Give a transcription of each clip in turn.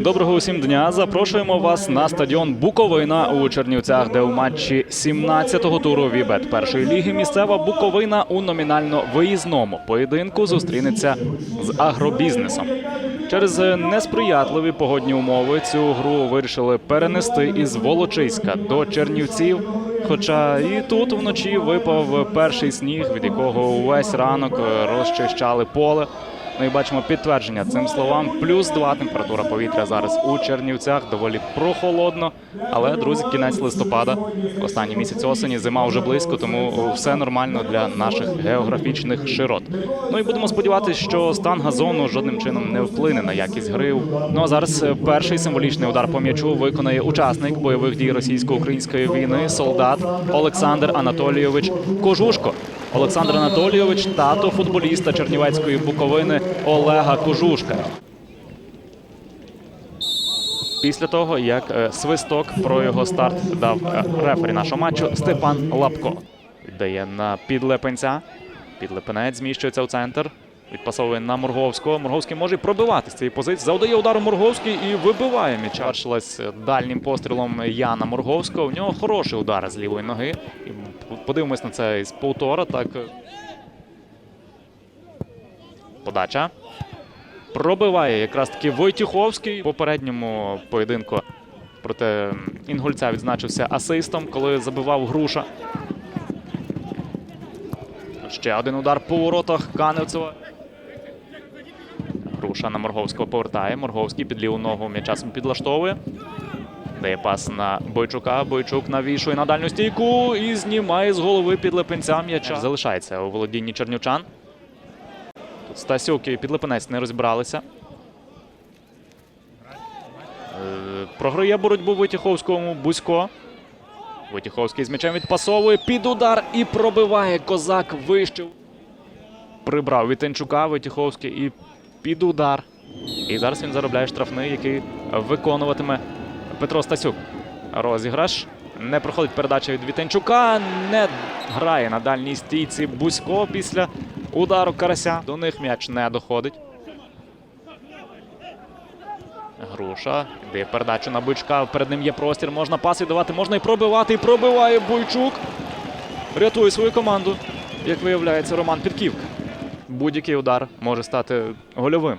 Доброго усім дня. Запрошуємо вас на стадіон Буковина у Чернівцях, де у матчі 17-го туру Вібет першої ліги місцева Буковина у номінально виїзному поєдинку зустрінеться з агробізнесом. Через несприятливі погодні умови цю гру вирішили перенести із Волочиська до Чернівців. Хоча і тут вночі випав перший сніг, від якого увесь ранок розчищали поле. Ну і бачимо підтвердження цим словам. Плюс 2 температура повітря зараз у Чернівцях. Доволі прохолодно. Але, друзі, кінець листопада, останній місяць осені, зима вже близько, тому все нормально для наших географічних широт. Ну і будемо сподіватися, що стан газону жодним чином не вплине на якість гри. Ну а зараз е, перший символічний удар по м'ячу виконає учасник бойових дій російсько-української війни, солдат Олександр Анатолійович Кожушко. Олександр Анатолійович, тато футболіста Чернівецької Буковини Олега Кожушка. Після того, як е, свисток про його старт дав е, рефері нашого матчу Степан Лапко. Віддає на підлепенця. Підлепенець зміщується у центр. Відпасовує на Морговського. Морговський може пробивати з цієї позиції. Завдає удару Морговський і вибиває м'яча. Бачилась дальнім пострілом Яна Морговського. У нього хороший удар з лівої ноги. Подивимось на це із повтора. Так. Подача. Пробиває якраз таки Войтюховський. Попередньому поєдинку проти Інгульця відзначився асистом, коли забивав груша. Ще один удар по воротах Каневцева. Груша на Морговського повертає. Морговський під ліву ногу м'ячасом підлаштовує. Дає пас на Бойчука. Бойчук навішує на дальню стійку і знімає з голови підлепенця м'яча. Залишається у володінні чернівчан. Тут Стасюк і підлепенець не розібралися. Е, Програє боротьбу Витіховському Бузько. Витіховський з м'ячем відпасовує під удар і пробиває козак вище. Прибрав Вітенчука Витіховський і під удар. І зараз він заробляє штрафний, який виконуватиме Петро Стасюк. Розіграш. Не проходить передача від Вітенчука. Не грає на дальній стійці Бузько після удару Карася. До них м'яч не доходить. Груша. Дає передачу на Бичка. Перед ним є простір. Можна пас віддавати, можна і пробивати. І пробиває Бойчук. Рятує свою команду. Як виявляється, Роман Підківка. Будь-який удар може стати гольовим.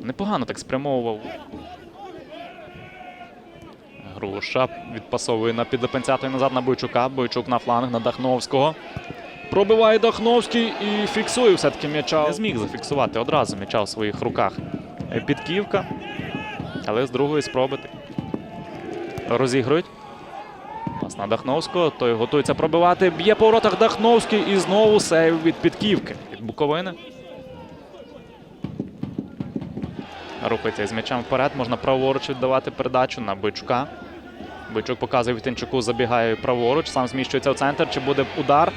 Непогано так спрямовував. Груша відпасовує на підлепенця назад на Бойчука. Бойчук на фланг на Дахновського. Пробиває Дахновський і фіксує все-таки м'яча. Не зміг зафіксувати одразу м'яча в своїх руках. Е, Підківка. Але з другої спроби розігрують. Пас на Дахновського. Той готується пробивати. Б'є по воротах Дахновський і знову сейв від Підківки. Від Буковини. Рухається з м'ячем вперед. Можна праворуч віддавати передачу на Бичука. Бичук показує Вітинчуку, забігає праворуч, сам зміщується в центр. Чи буде удар?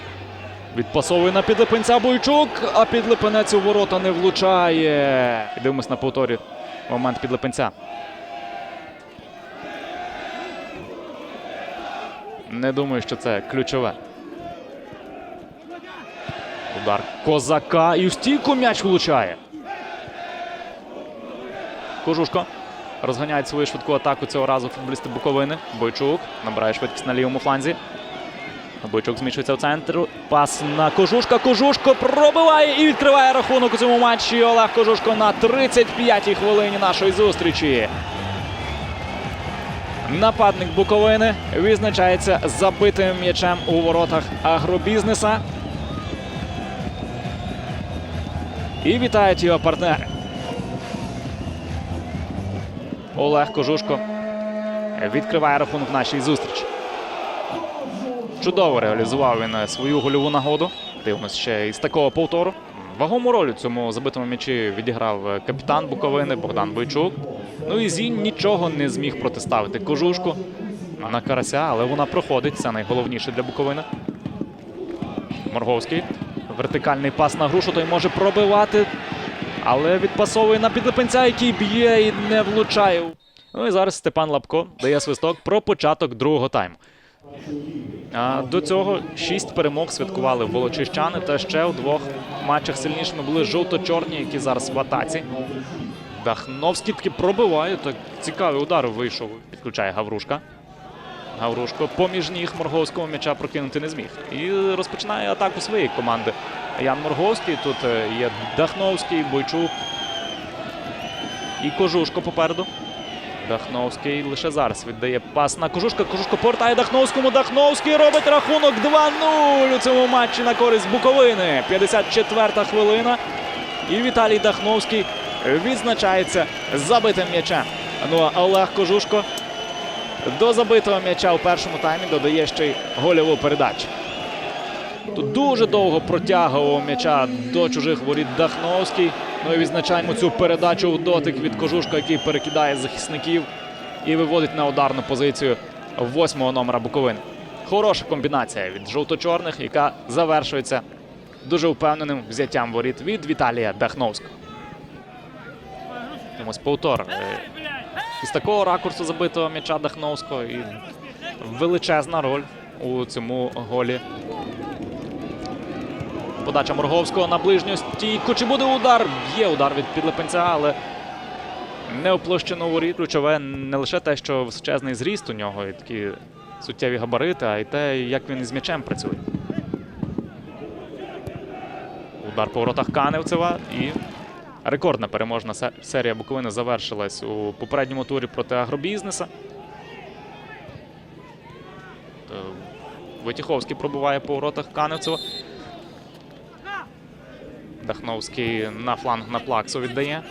Відпасовує на підлипенця Бойчук, а підлипенець у ворота не влучає. І дивимось на повторі момент підлипенця. Не думаю, що це ключове. Удар козака і в стійку м'яч влучає. Кожушко розганяє свою швидку атаку цього разу футболісти Буковини. Бойчук набирає швидкість на лівому фланзі. Бойчук зміщується в центр. Пас на Кожушка. Кожушко пробиває і відкриває рахунок у цьому матчі. Олег Кожушко на 35-й хвилині нашої зустрічі. Нападник Буковини відзначається забитим м'ячем у воротах агробізнеса. І вітають його партнери. Олег Кожушко відкриває рахунок нашій зустрічі. Чудово реалізував він е, свою гольову нагоду. Дивимось ще із такого повтору. Вагому роль у цьому забитому м'ячі відіграв е, капітан Буковини Богдан Бойчук. Ну і Зінь нічого не зміг протиставити Кожушку. на карася, але вона проходить. Це найголовніше для Буковини. Морговський. Вертикальний пас на грушу, той може пробивати. Але відпасовує на підлипенця, який б'є і не влучає. Ну і зараз Степан Лапко дає свисток про початок другого тайму. А до цього шість перемог святкували волочищани, та ще у двох матчах сильнішими були жовто-чорні, які зараз в атаці. Дахновський таки пробиває. Так цікавий удар вийшов. Підключає Гаврушка. Гаврушко поміж ніг Морговського м'яча прокинути не зміг. І розпочинає атаку своєї команди. Ян Морговський. Тут е, є Дахновський, Бойчук і Кожушко попереду. Дахновський лише зараз віддає пас на Кожушка. Кожушко повертає Дахновському. Дахновський робить рахунок 2-0 у цьому матчі на користь Буковини. 54-та хвилина. І Віталій Дахновський відзначається забитим м'ячем. Ну а Олег Кожушко до забитого м'яча у першому таймі додає ще й гольову передачу. Тут дуже довго протягував м'яча до чужих воріт Дахновський. Ну і відзначаємо цю передачу в дотик від Кожушка, який перекидає захисників і виводить на ударну позицію восьмого номера Буковини. Хороша комбінація від жовто-чорних, яка завершується дуже впевненим взяттям воріт від Віталія Дахновського. Ось повтор. Е, Із такого ракурсу забитого м'яча Дахновського і величезна роль у цьому голі. Подача Морговського на ближню стійку. Чи буде удар? Є удар від підлепенця, але не оплощено воріт. Ключове не лише те, що височезний зріст у нього і такі суттєві габарити, а й те, як він із м'ячем працює. Удар по воротах Каневцева і рекордна переможна серія Буковини завершилась у попередньому турі проти агробізнеса. Е, Войтіховський пробуває по воротах Каневцева. Дахновський на фланг на плаксу віддає.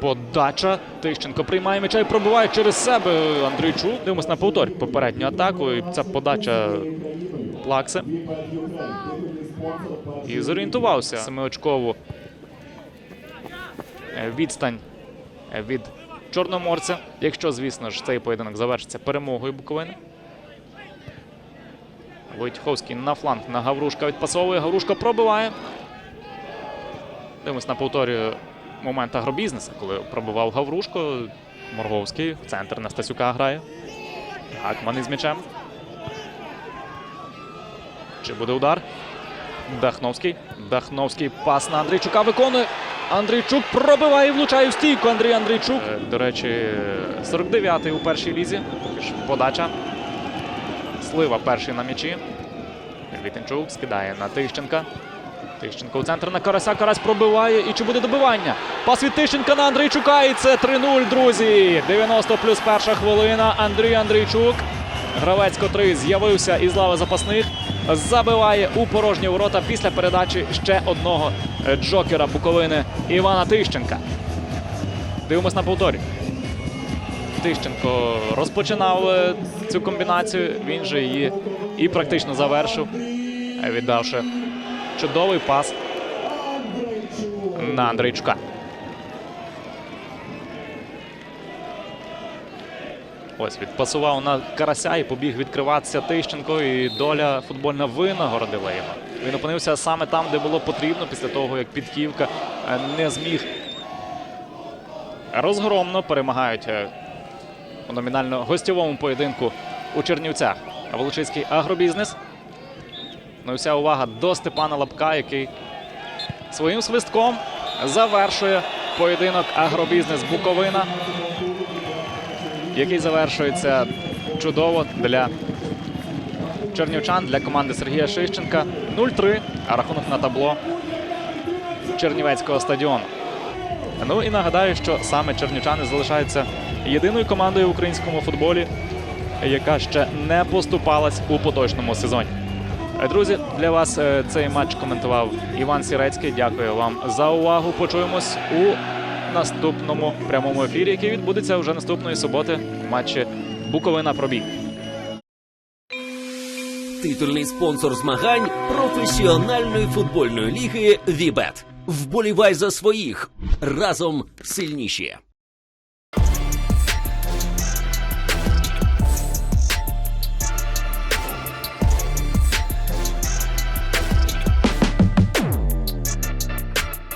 Подача. Тищенко приймає м'яча і пробиває через себе Андрійчук. Дивимось на повтор попередню атаку. І ця подача плакси. І зорієнтувався семиочкову відстань від Чорноморця. Якщо, звісно ж, цей поєдинок завершиться перемогою Буковини. Войтьховський на фланг на Гаврушка відпасовує. Гаврушка пробиває. Дивимось на повторі момент агробізнесу, коли пробивав Гаврушко. Морговський в центр на Стасюка грає. Гакман із м'ячем. Чи буде удар? Дахновський. Дахновський пас на Андрійчука виконує. Андрійчук пробиває і влучає в стійку. Андрій Андрійчук. Е, До речі, 49-й у першій лізі. Подача. Слива перший на м'ячі. Вітенчук скидає на Тищенка. Тищенко у центр на Карася. Карась пробиває. І чи буде добивання? Пас від Тищенка на Андрійчука. І це 3-0, друзі. 90 плюс перша хвилина. Андрій Андрійчук. Гравець, котрий з'явився із лави запасних, забиває у порожні ворота після передачі ще одного джокера Буковини Івана Тищенка. Дивимось на повторі. Тищенко розпочинав е, цю комбінацію. Він же її і практично завершив, е, віддавши чудовий пас на Андрійчука. Ось відпасував на карася і побіг відкриватися Тищенко. І доля футбольна винагородила його. Він опинився саме там, де було потрібно, після того, як Підківка е, не зміг. Розгромно перемагають у номінально гостьовому поєдинку у Чернівцях. Волочиський агробізнес. Ну і вся увага до Степана Лапка, який своїм свистком завершує поєдинок агробізнес Буковина, який завершується чудово для чернівчан, для команди Сергія Шищенка. 0-3, а рахунок на табло Чернівецького стадіону. Ну і нагадаю, що саме чернівчани залишаються єдиною командою в українському футболі, яка ще не поступалась у поточному сезоні. Е, Друзі, для вас е, цей матч коментував Іван Сірецький. Дякую вам за увагу. Почуємось у наступному прямому ефірі, який відбудеться вже наступної суботи в матчі Буковина Пробій. Титульний спонсор змагань професіональної футбольної ліги Вібет. Вболівай за своїх разом сильніші.